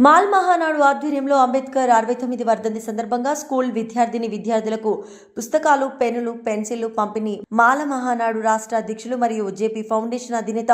Mall Mahanadu ఆధ్వర్యంలో అంబేద్కర్ అరవై తొమ్మిది వర్ధంతి సందర్భంగా స్కూల్ విద్యార్థిని విద్యార్థులకు పుస్తకాలు పెన్నులు పెన్సిళ్ళు పంపిణీ. మాల మహానాడు రాష్ట్ర అధ్యక్షులు మరియు జేపీ ఫౌండేషన్ అధినేత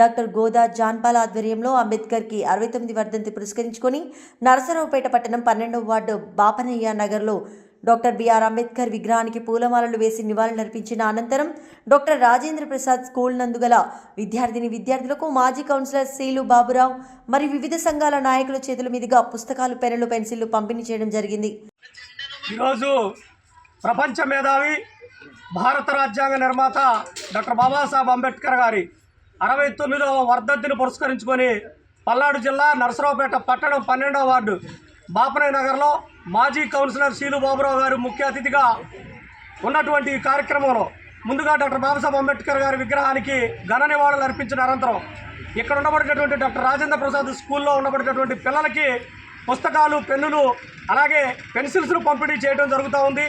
డాక్టర్ గోదా జాన్పాల్ ఆధ్వర్యంలో అంబేద్కర్కి అరవై తొమ్మిది వర్ధంతి పురస్కరించుకొని నరసరావుపేట పట్టణం పన్నెండవ వార్డు బాపనయ్య నగర్లో డాక్టర్ బిఆర్ అంబేద్కర్ విగ్రహానికి పూలమాలలు వేసి నివాళులర్పించిన అనంతరం డాక్టర్ రాజేంద్ర ప్రసాద్ స్కూల్ నందుగల విద్యార్థిని విద్యార్థులకు మాజీ కౌన్సిలర్ సీలు బాబురావు మరియు వివిధ సంఘాల నాయకుల చేతుల మీదుగా పుస్తకాలు పెన్నులు పెన్సిళ్ళు పంపిణీ చేయడం జరిగింది. ఈరోజు ప్రపంచ మేధావి భారత రాజ్యాంగ నిర్మాత డాక్టర్ బాబాసాహెబ్ అంబేద్కర్ గారి అరవై తొమ్మిదవ వర్ధంతిని పురస్కరించుకొని పల్నాడు జిల్లా నరసరావుపేట పట్టణం పన్నెండవ వార్డు బాపనయ్య నగర్లో మాజీ కౌన్సిలర్ శీలు బాబురావు గారు ముఖ్య అతిథిగా ఉన్నటువంటి ఈ కార్యక్రమంలో ముందుగా డాక్టర్ బాబాసాహెబ్ అంబేద్కర్ గారి విగ్రహానికి ఘన నివాళులు అర్పించిన అనంతరం ఇక్కడ ఉండబడేటటువంటి డాక్టర్ రాజేంద్ర ప్రసాద్ స్కూల్లో ఉండబడేటటువంటి పిల్లలకి పుస్తకాలు పెన్నులు అలాగే పెన్సిల్స్ను పంపిణీ చేయడం జరుగుతూ ఉంది.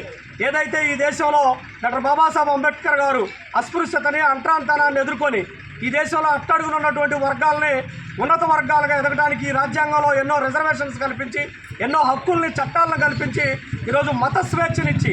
ఏదైతే ఈ దేశంలో డాక్టర్ బాబాసాహెబ్ అంబేద్కర్ గారు అస్పృశ్యతని అంట్రాంతనాన్ని ఎదుర్కొని ఈ దేశంలో అట్టడుగున ఉన్నటువంటి వర్గాల్ని ఉన్నత వర్గాలుగా ఎదగడానికి ఈ రాజ్యాంగంలో ఎన్నో రిజర్వేషన్స్ కల్పించి ఎన్నో హక్కుల్ని చట్టాలను కల్పించి ఈరోజు మత స్వేచ్ఛనిచ్చి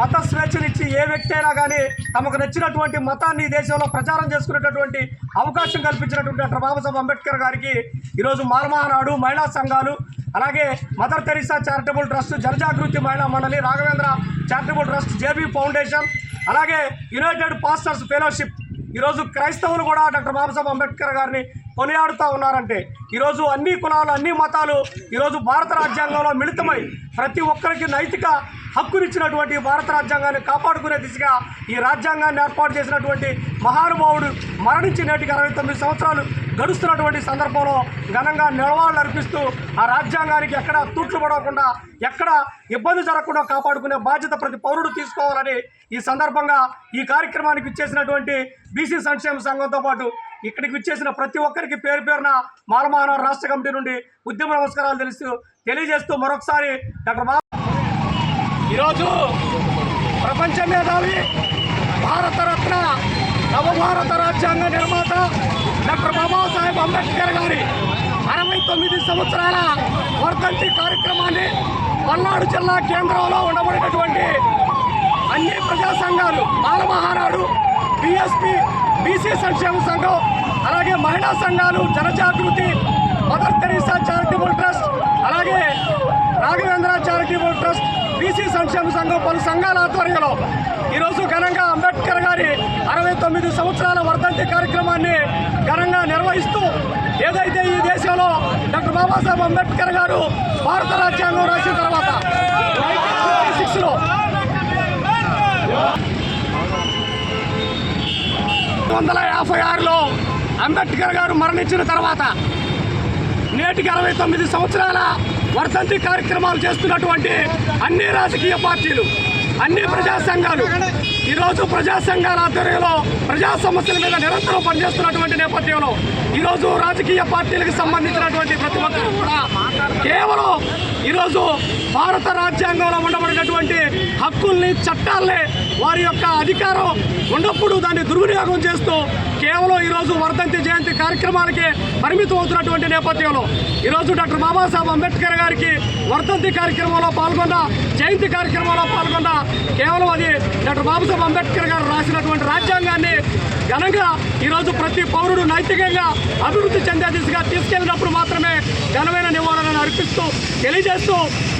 మత స్వేచ్ఛనిచ్చి ఏ వ్యక్తి అయినా కానీ తమకు నచ్చినటువంటి మతాన్ని ఈ దేశంలో ప్రచారం చేసుకునేటటువంటి అవకాశం కల్పించినటువంటి డాక్టర్ బాబాసాహెబ్ అంబేద్కర్ గారికి ఈరోజు మాలమహానాడు మహిళా సంఘాలు అలాగే మదర్ తెరిసా చారిటబుల్ ట్రస్ట్ జనజాగృతి మహిళా మండలి Raghavendra charitable trust J B foundation అలాగే యునైటెడ్ పాస్టర్స్ ఫెలోషిప్ ఈరోజు క్రైస్తవులు కూడా డాక్టర్ బాబాసాహెబ్ అంబేద్కర్ గారిని కొనియాడుతూ ఉన్నారంటే ఈరోజు అన్ని కులాలు అన్ని మతాలు ఈరోజు భారత రాజ్యాంగంలో మిళితమై ప్రతి ఒక్కరికి నైతిక హక్కునిచ్చినటువంటి భారత రాజ్యాంగాన్ని కాపాడుకునే దిశగా ఈ రాజ్యాంగాన్ని ఏర్పాటు చేసినటువంటి మహానుభావుడు మరణించి నేటికి అరవై తొమ్మిది సంవత్సరాలు గడుస్తున్నటువంటి సందర్భంలో ఘనంగా నిలవాళ్ళు అర్పిస్తూ ఆ రాజ్యాంగానికి ఎక్కడ తూట్లు పడకుండా ఎక్కడ ఇబ్బంది జరగకుండా కాపాడుకునే బాధ్యత ప్రతి పౌరుడు తీసుకోవాలని ఈ సందర్భంగా ఈ కార్యక్రమానికి ఇచ్చేసినటువంటి బీసీ సంక్షేమ సంఘంతో పాటు ఇక్కడికి విచ్చేసిన ప్రతి ఒక్కరికి పేరు పేరున మాలమాన రాష్ట్ర కమిటీ నుండి ఉద్యమ నమస్కారాలు తెలుస్తూ తెలియజేస్తూ మరొకసారి డాక్టర్ బాబు ఈరోజు ప్రపంచ మేధావి భారతరత్న నవభారత రాజ్యాంగ నిర్మాత డాక్టర్ బాబాసాహెబ్ అంబేద్కర్ గారి అరవై తొమ్మిది సంవత్సరాల వర్ధంతి కార్యక్రమాన్ని పల్నాడు జిల్లా కేంద్రంలో ఉండబడినటువంటి అన్ని ప్రజా సంఘాలు బాలమహానాడు బిఎస్పి బీసీ సంక్షేమ సంఘం అలాగే మహిళా సంఘాలు Janajagruthi Mother Teresa charitable trust అలాగే రాఘవేంద్ర చారిటబుల్ ట్రస్ట్ బీసీ సంక్షేమ సంఘం పలు సంఘాల ఆధ్వర్యంలో ఈరోజు ఘనంగా అంబేద్కర్ గారి అరవై తొమ్మిది సంవత్సరాల వర్ధంతి కార్యక్రమాన్ని ఘనంగా నిర్వహిస్తూ ఏదైతే ఈ దేశంలో డాక్టర్ బాబాసాహెబ్ అంబేద్కర్ గారు భారత రాజ్యాంగం రాసిన తర్వాత సిక్స్లో వందల యాభై ఆరులో అంబేద్కర్ గారు మరణించిన తర్వాత నేటికి అరవై తొమ్మిది సంవత్సరాల వర్ధంతి కార్యక్రమాలు చేస్తున్నటువంటి అన్ని రాజకీయ పార్టీలు అన్ని ప్రజా సంఘాలు ఈరోజు ప్రజా సంఘాల ఆధ్వర్యంలో ప్రజా సమస్యల మీద నిరంతరం పనిచేస్తున్నటువంటి నేపథ్యంలో ఈరోజు రాజకీయ పార్టీలకు సంబంధించినటువంటి ప్రతి ఒక్కరు కూడా కేవలం ఈరోజు భారత రాజ్యాంగంలో ఉండబడినటువంటి హక్కుల్ని చట్టాల్ని వారి యొక్క అధికారం ఉన్నప్పుడు దాన్ని దుర్వినియోగం చేస్తూ కేవలం ఈరోజు వర్ధంతి జయంతి కార్యక్రమాలకే పరిమితం అవుతున్నటువంటి నేపథ్యంలో ఈరోజు డాక్టర్ బాబాసాహెబ్ అంబేద్కర్ గారికి వర్ధంతి కార్యక్రమంలో పాల్గొన్న జయంతి కార్యక్రమంలో పాల్గొన్న కేవలం అది డాక్టర్ బాబాసాహెబ్ అంబేద్కర్ గారు రాసినటువంటి రాజ్యాంగాన్ని ఘనంగా ఈరోజు ప్రతి పౌరుడు నైతికంగా అభివృద్ధి చెందే దిశగా తీసుకెళ్ళినప్పుడు మాత్రమే ఘనమైన నివారణను అర్పిస్తూ తెలియజేస్తూ